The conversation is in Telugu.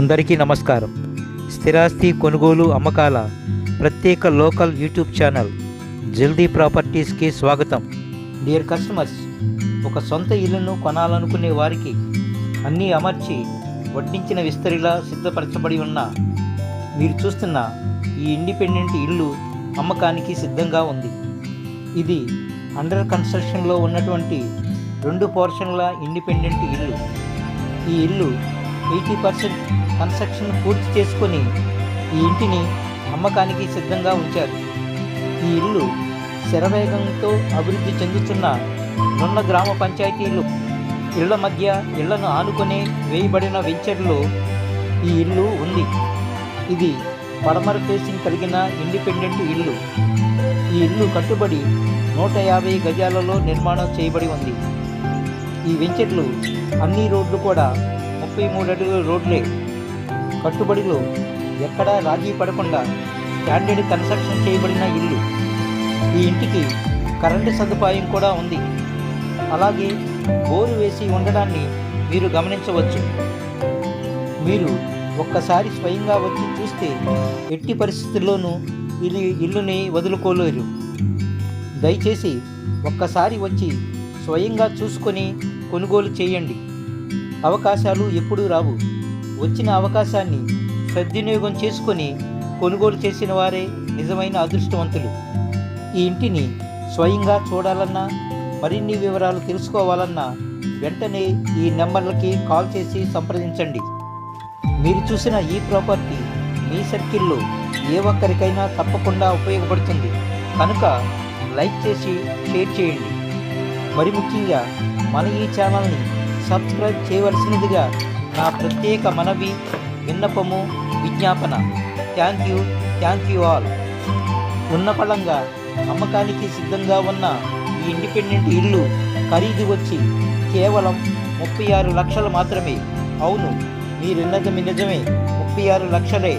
అందరికీ నమస్కారం. స్థిరాస్తి కొనుగోలు అమ్మకాల ప్రత్యేక లోకల్ యూట్యూబ్ ఛానల్ జల్దీ ప్రాపర్టీస్కి స్వాగతం. డియర్ కస్టమర్స్ ఒక సొంత ఇల్లును కొనాలనుకునే వారికి అన్నీ అమర్చి వడ్డించిన విస్తరిలా సిద్ధపరచబడి ఉన్న మీరు చూస్తున్న ఈ ఇండిపెండెంట్ ఇల్లు అమ్మకానికి సిద్ధంగా ఉంది. ఇది అండర్ కన్స్ట్రక్షన్లో ఉన్నటువంటి రెండు పోర్షన్ల ఇండిపెండెంట్ ఇల్లు. ఈ ఇల్లు ఎయిటీ పర్సెంట్ కన్స్ట్రక్షన్ పూర్తి చేసుకొని ఈ ఇంటిని అమ్మకానికి సిద్ధంగా ఉంచారు. ఈ ఇల్లు శరవేగంతో అభివృద్ధి చెందుతున్న నున్న గ్రామ పంచాయతీలు ఇళ్ళ మధ్య ఇళ్ళను ఆనుకొని వేయబడిన వెంచర్లో ఈ ఇల్లు ఉంది. ఇది పడమర ఫేసింగ్ కలిగిన ఇండిపెండెంట్ ఇల్లు. ఈ ఇల్లు కట్టుబడి నూట యాభై గజాలలో నిర్మాణం చేయబడి ఉంది. ఈ వెంచర్లు అన్ని రోడ్లు కూడా ముప్పై మూడు అడుగుల రోడ్లే. కట్టుబడిలో ఎక్కడా రాజీ పడకుండా స్టాండర్డ్ కన్స్ట్రక్షన్ చేయబడిన ఇల్లు. ఈ ఇంటికి కరెంటు సదుపాయం కూడా ఉంది. అలాగే బోరు వేసి ఉండడాన్ని మీరు గమనించవచ్చు. మీరు ఒక్కసారి స్వయంగా వచ్చి చూస్తే ఎట్టి పరిస్థితుల్లోనూ ఇది ఇల్లుని వదులుకోలేరు. దయచేసి ఒక్కసారి వచ్చి స్వయంగా చూసుకొని కొనుగోలు చేయండి. అవకాశాలు ఎప్పుడూ రావు. వచ్చిన అవకాశాన్ని సద్వినియోగం చేసుకొని కొనుగోలు చేసిన వారే నిజమైన అదృష్టవంతులు. ఈ ఇంటిని స్వయంగా చూడాలన్నా మరిన్ని వివరాలు తెలుసుకోవాలన్నా వెంటనే ఈ నెంబర్లకి కాల్ చేసి సంప్రదించండి. మీరు చూసిన ఈ ప్రాపర్టీ మీ సర్కిల్లో ఏ ఒక్కరికైనా తప్పకుండా ఉపయోగపడుతుంది. కనుక లైక్ చేసి షేర్ చేయండి. మరి ముఖ్యంగా మన ఈ ఛానల్ని సబ్స్క్రైబ్ చేయవలసినదిగా నా ప్రత్యేక మనవి విన్నపము విజ్ఞాపన. Thank you thank you all ఉన్నపళంగా అమ్మకానికి సిద్ధంగా ఉన్న ఈ ఇండిపెండెంట్ ఇల్లు ఖరీదు వచ్చి కేవలం ముప్పై ఆరు లక్షలు మాత్రమే. అవును మీరున్నది నిజమే. ముప్పై ఆరు లక్షలే.